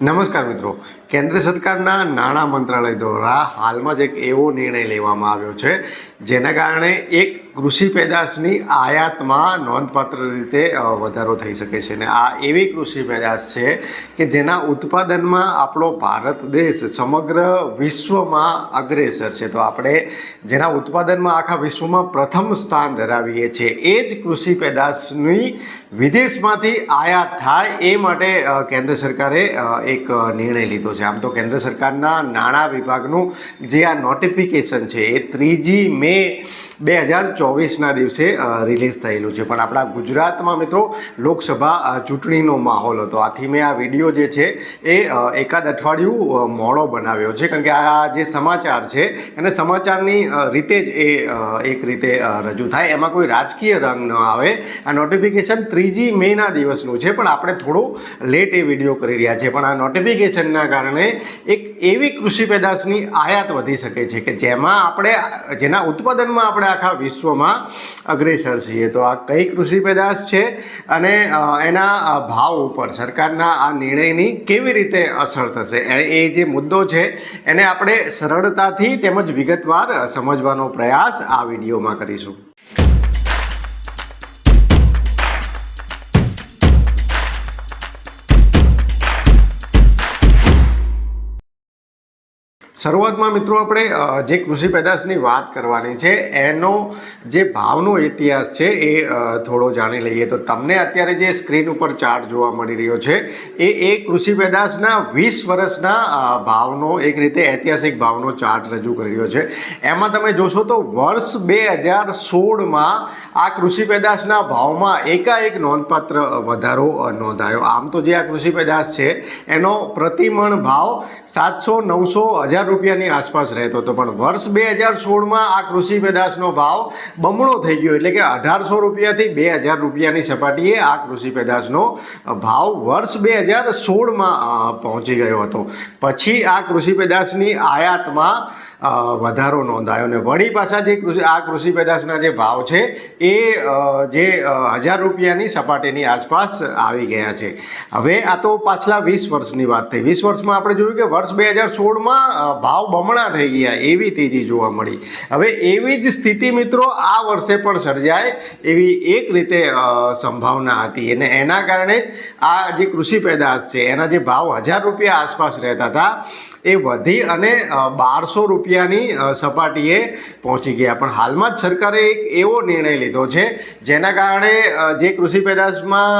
નમસ્કાર મિત્રો. કેન્દ્ર સરકારના નાણાં મંત્રાલય દ્વારા હાલમાં જ એક એવો નિર્ણય લેવામાં આવ્યો છે, જેના કારણે એક કૃષિ પેદાશની આયાતમાં નોંધપાત્ર રીતે વધારો થઈ શકે છે. અને આ એવી કૃષિ પેદાશ છે કે જેના ઉત્પાદનમાં આપણો ભારત દેશ સમગ્ર વિશ્વમાં અગ્રેસર છે. તો આપણે જેના ઉત્પાદનમાં આખા વિશ્વમાં પ્રથમ સ્થાન ધરાવીએ છીએ, એ જ કૃષિ પેદાશની વિદેશમાંથી આયાત થાય એ માટે કેન્દ્ર સરકારે એક નિર્ણય લીધો છે. આમ તો કેન્દ્ર સરકારના નાણાં વિભાગનું જે આ નોટિફિકેશન છે, એ ત્રીજી મે બે હજાર ચોવીસના દિવસે રિલીઝ થયેલું છે. પણ આપણા ગુજરાતમાં મિત્રો લોકસભા ચૂંટણીનો માહોલ હતો. આથી મેં આ વીડિયો જે છે એ એકાદ અઠવાડિયું મોડો બનાવ્યો છે. કારણ કે આ જે સમાચાર છે એને સમાચારની રીતે જ એ એક રીતે રજૂ થાય. એમાં કોઈ રાજકીય રંગ ન આવે. આ નોટિફિકેશન ત્રીજી મેના દિવસનું છે, પણ આપણે થોડું લેટ એ વીડિયો કરી રહ્યા છે પણ આ નોટિફિકેશનના કારણે એક એવી કૃષિ પેદાશની આયાત વધી શકે છે કે જેમાં આપણે, જેના ઉત્પાદનમાં આપણે આખા વિશ્વમાં અગ્રેસર છીએ. તો આ કઈ કૃષિ પેદાશ છે અને એના ભાવ ઉપર સરકારના આ નિર્ણયની કેવી રીતે અસર થશે? એ જે મુદ્દો છે, એને આપણે સરળતાથી તેમજ વિગતવાર સમજવાનો પ્રયાસ આ વિડીયોમાં કરીશું. શરૂઆતમાં મિત્રો આપણે જે કૃષિ પેદાશની વાત કરવાની છે, એનો જે ભાવનો ઇતિહાસ છે એ થોડો જાણી લઈએ. તો તમને અત્યારે જે સ્ક્રીન ઉપર ચાર્ટ જોવા મળી રહ્યો છે, એ એ કૃષિ પેદાશના વીસ વર્ષના ભાવનો, એક રીતે ઐતિહાસિક ભાવનો ચાર્ટ રજૂ કરી રહ્યો છે. એમાં તમે જોશો તો વર્ષ બે હજાર સોળમાં આ કૃષિ પેદાશના ભાવમાં એકાએક નોંધપાત્ર વધારો નોંધાયો. આમ તો જે આ કૃષિ પેદાશ છે, એનો પ્રતિમણ ભાવ સાતસો, નવસો, હજાર રૂપિયાની આસપાસ રહેતો હતો. પણ વર્ષ બે હજાર સોળમાં આ કૃષિ પેદાશનો ભાવ બમણો થઈ ગયો. એટલે કે અઢારસો રૂપિયાથી બે હજાર રૂપિયાની સપાટીએ આ કૃષિ પેદાશનો ભાવ વર્ષ બે હજાર સોળમાં પહોંચી ગયો હતો. પછી આ કૃષિ પેદાશની આયાતમાં વધારો નોંધાયો અને વળી પાછા જે કૃષિ આ કૃષિ પેદાશના જે ભાવ છે એ જે હજાર રૂપિયાની સપાટીની આસપાસ આવી ગયા છે. હવે આ તો પાછલા વીસ વર્ષની વાત થઈ. વીસ વર્ષમાં આપણે જોયું કે વર્ષ બે હજાર સોળમાં ભાવ બમણા થઈ ગયા. એવી તેજી જોવા મળી. હવે એવી જ સ્થિતિ મિત્રો આ વર્ષે પણ સર્જાય એવી એક રીતે સંભાવના હતી. અને એના કારણે જ આ જે કૃષિ પેદાશ છે, એના જે ભાવ હજાર રૂપિયા આસપાસ રહેતા હતા એ વધી અને બારસો રૂપિયાની સપાટીએ પહોંચી ગયા. પણ હાલમાં જ સરકારે એક એવો નિર્ણય લીધો છે, જેના કારણે જે કૃષિ પેદાશમાં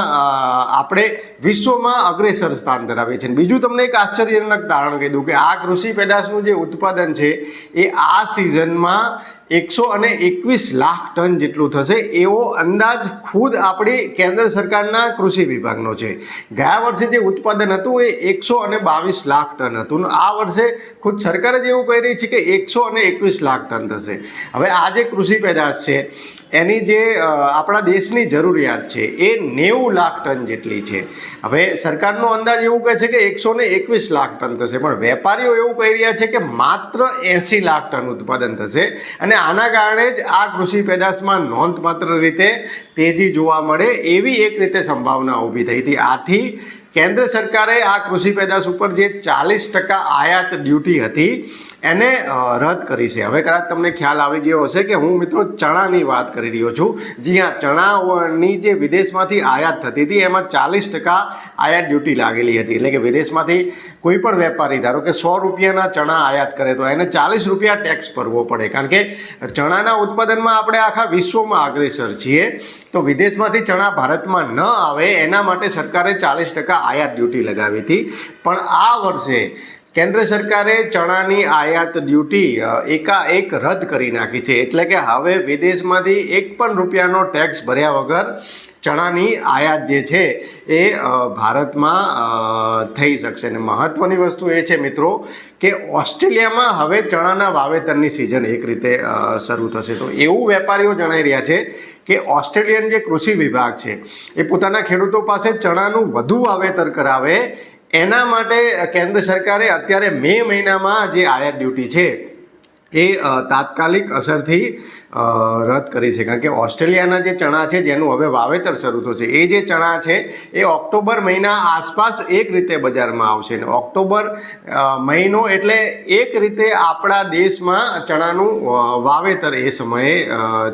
આપણે વિશ્વમાં અગ્રેસર સ્થાન ધરાવીએ છીએ. બીજું તમને એક આશ્ચર્યજનક તારણ કહી દઉં કે આ કૃષિ પેદાશનું જે ઉત્પાદન છે, એ આ સિઝનમાં એકસો અને એકવીસ લાખ ટન જેટલું થશે, એવો અંદાજ ખુદ આપણી કેન્દ્ર સરકારના કૃષિ વિભાગનો છે. ગયા વર્ષે જે ઉત્પાદન હતું એ એકસો અને બાવીસ લાખ ટન હતું. આ વર્ષે ખુદ સરકાર જ એવું કહી રહી છે કે એકસો અને એકવીસ લાખ ટન થશે. હવે આ જે કૃષિ પેદાશ છે, એની જે આપણા દેશની જરૂરિયાત છે, એ નેવું લાખ ટન જેટલી છે. હવે સરકારનો અંદાજ એવું કહે છે કે એકસો ને એકવીસ લાખ ટન થશે. પણ વેપારીઓ એવું કહી રહ્યા છે કે માત્ર એંસી લાખ ટન ઉત્પાદન થશે. અને આના કારણે જ આ કૃષિ પેદાશમાં નોંધપાત્ર રીતે તેજી જોવા મળે એવી એક રીતે સંભાવના ઊભી થઈ હતી. આથી કેન્દ્ર સરકારે આ કૃષિ પેદાશ ઉપર જે ચાલીસ ટકા આયાત ડ્યુટી હતી, એને રદ કરી છે. હવે કદાચ તમને ખ્યાલ આવી ગયો હશે કે હું મિત્રો ચણાની વાત કરી રહ્યો છું. જી હા ચણાની જે વિદેશમાંથી આયાત થતી હતી, એમાં ચાલીસ ટકા આયાત ડ્યુટી લાગેલી હતી. એટલે કે વિદેશમાંથી કોઈ પણ વેપારી, ધારો કે સો રૂપિયાના ચણા આયાત કરે, તો એને ચાલીસ રૂપિયા ટેક્સ ભરવો પડે. કારણ કે ચણાના ઉત્પાદનમાં આપણે આખા વિશ્વમાં અગ્રેસર છીએ. તો વિદેશમાંથી ચણા ભારતમાં ન આવે, એના માટે સરકારે ચાલીસ ટકા આયાત ડ્યુટી લગાવી હતી. પણ આ વર્ષે કેન્દ્ર સરકારે ચણાની આયાત ડ્યુટી એકાએક રદ કરી નાખી છે. એટલે કે હવે વિદેશમાંથી એક પણ રૂપિયાનો ટેક્સ ભર્યા વગર ચણાની આયાત જે છે એ ભારતમાં થઈ શકશે. અને મહત્ત્વની વસ્તુ એ છે મિત્રો કે ઓસ્ટ્રેલિયામાં હવે ચણાના વાવેતરની સિઝન એક રીતે શરૂ થશે. તો એવું વેપારીઓ જણાઈ રહ્યા છે કે ઓસ્ટ્રેલિયન જે કૃષિ વિભાગ છે, એ પોતાના ખેડૂતો પાસે ચણાનું વધુ વાવેતર કરાવે. એના માટે કેન્દ્ર સરકારે અત્યારે મે મહિનામાં જે આયાત ડ્યુટી છે એ તાત્કાલિક અસરથી રદ કરી છે. કારણ કે ઓસ્ટ્રેલિયાના જે ચણા છે, જેનું હવે વાવેતર શરૂ થશે, એ જે ચણા છે, એ ઓક્ટોબર મહિના આસપાસ એક રીતે બજારમાં આવશે. અને ઓક્ટોબર મહિનો એટલે એક રીતે આપણા દેશમાં ચણાનું વાવેતર એ સમયે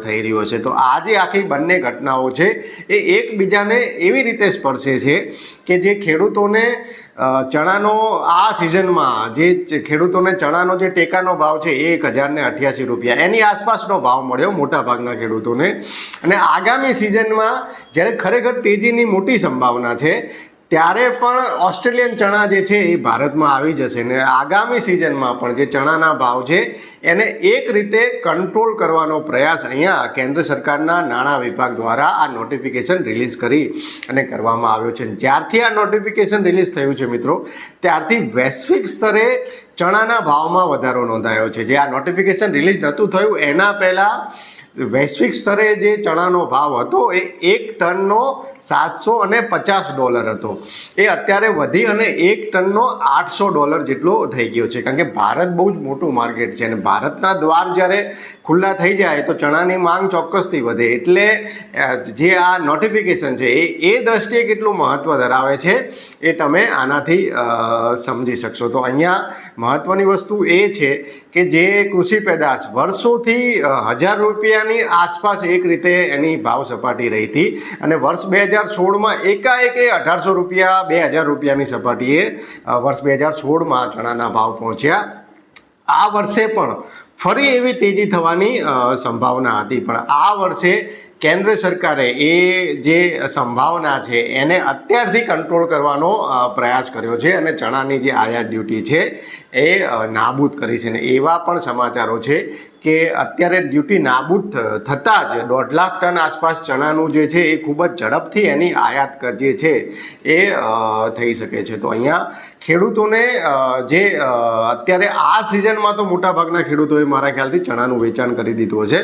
થઈ રહ્યું છે તો આ જે આખી બંને ઘટનાઓ છે, એ એકબીજાને એવી રીતે સ્પર્શે છે કે જે ખેડૂતોને ચણાનો આ સિઝનમાં જે ખેડૂતોને ચણાનો જે ટેકાનો ભાવ છે એ એક હજાર ને અઠ્યાસી રૂપિયા. એની આસપાસનો ભાવ મળ્યો મોટા ભાગના ખેડૂતોને. અને આગામી સિઝનમાં જ્યારે ખરેખર તેજીની મોટી સંભાવના છે ત્યારે પણ ઓસ્ટ્રેલિયન ચણા જે છે એ ભારતમાં આવી જશે ને આગામી સિઝનમાં પણ જે ચણાના ભાવ છે, એને એક રીતે કંટ્રોલ કરવાનો પ્રયાસ અહીંયા કેન્દ્ર સરકારના નાણાં વિભાગ દ્વારા આ નોટિફિકેશન રિલીઝ કરી અને કરવામાં આવ્યો છે. જ્યારથી આ નોટિફિકેશન રિલીઝ થયું છે મિત્રો, ત્યારથી વૈશ્વિક સ્તરે ચણાના ભાવમાં વધારો નોંધાયો છે. જે આ નોટિફિકેશન રિલીઝ નહોતું થયું, એના પહેલાં વૈશ્વિક સ્તરે જે ચણાનો ભાવ હતો એ એક ટનનો સાતસો અને પચાસ ડોલર હતો. એ અત્યારે વધી અને એક ટનનો આઠસો ડોલર જેટલો થઈ ગયો છે. કારણ કે ભારત બહુ જ મોટું માર્કેટ છે અને ભારતના દ્વાર જ્યારે ખુલ્લા થઈ જાય તો ચણાની માંગ ચોક્કસથી વધે. એટલે જે આ નોટિફિકેશન છે એ એ દ્રષ્ટિએ કેટલું મહત્ત્વ ધરાવે છે એ તમે આનાથી સમજી શકશો. તો અહીંયા મહત્ત્વની વસ્તુ એ છે કે જે કૃષિ પેદાશ વર્ષોથી હજાર હજાર રૂપિયાની આસપાસ એક રીતે એની ભાવ સપાટી રહી હતી અને વર્ષ બે હજાર સોળમાં એકાએક અઢારસો રૂપિયા, બે હજાર રૂપિયાની સપાટીએ વર્ષ બે હજાર સોળમાં ચણાના ભાવ પહોંચ્યા. આ વર્ષે પણ ફરી એવી તેજી થવાની સંભાવના હતી. પણ આ વર્ષે કેન્દ્ર સરકારે એ જે સંભાવના છે, એને અત્યારથી કંટ્રોલ કરવાનો પ્રયાસ કર્યો છે અને ચણાની જે આયાત ડ્યુટી છે, એ નાબૂદ કરી છે. ને એવા પણ સમાચારો છે કે અત્યારે ડ્યુટી નાબૂદ થતાં જ દોઢ લાખ ટન આસપાસ ચણાનું જે છે, એ ખૂબ જ ઝડપથી એની આયાત જે છે, એ થઈ શકે છે. તો અહીંયા ખેડૂતોને જે અત્યારે આ સિઝનમાં તો મોટાભાગના ખેડૂતોએ મારા ખ્યાલથી ચણાનું વેચાણ કરી દીધું હશે.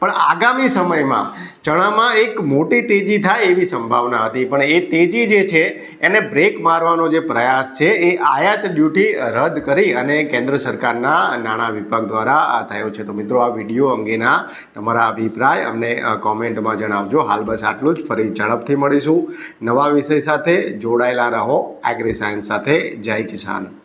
પણ આગામી સમયમાં ચણામાં એક મોટી તેજી થાય એવી સંભાવના હતી, પણ એ તેજી જે છે, એને બ્રેક મારવાનો જે પ્રયાસ છે, એ આયાત ડ્યુટી રદ કરી અને કેન્દ્ર સરકારના નાણાં વિભાગ દ્વારા થયો છે. તો મિત્રો, આ વીડિયો અંગેના તમારા અભિપ્રાય અમને કોમેન્ટમાં જણાવજો. હાલ બસ આટલું જ. ફરી ઝડપથી મળીશું. નવા વિષય સાથે જોડાયેલા રહો. એગ્રી સાયન્સ સાથે. જય કિસાન.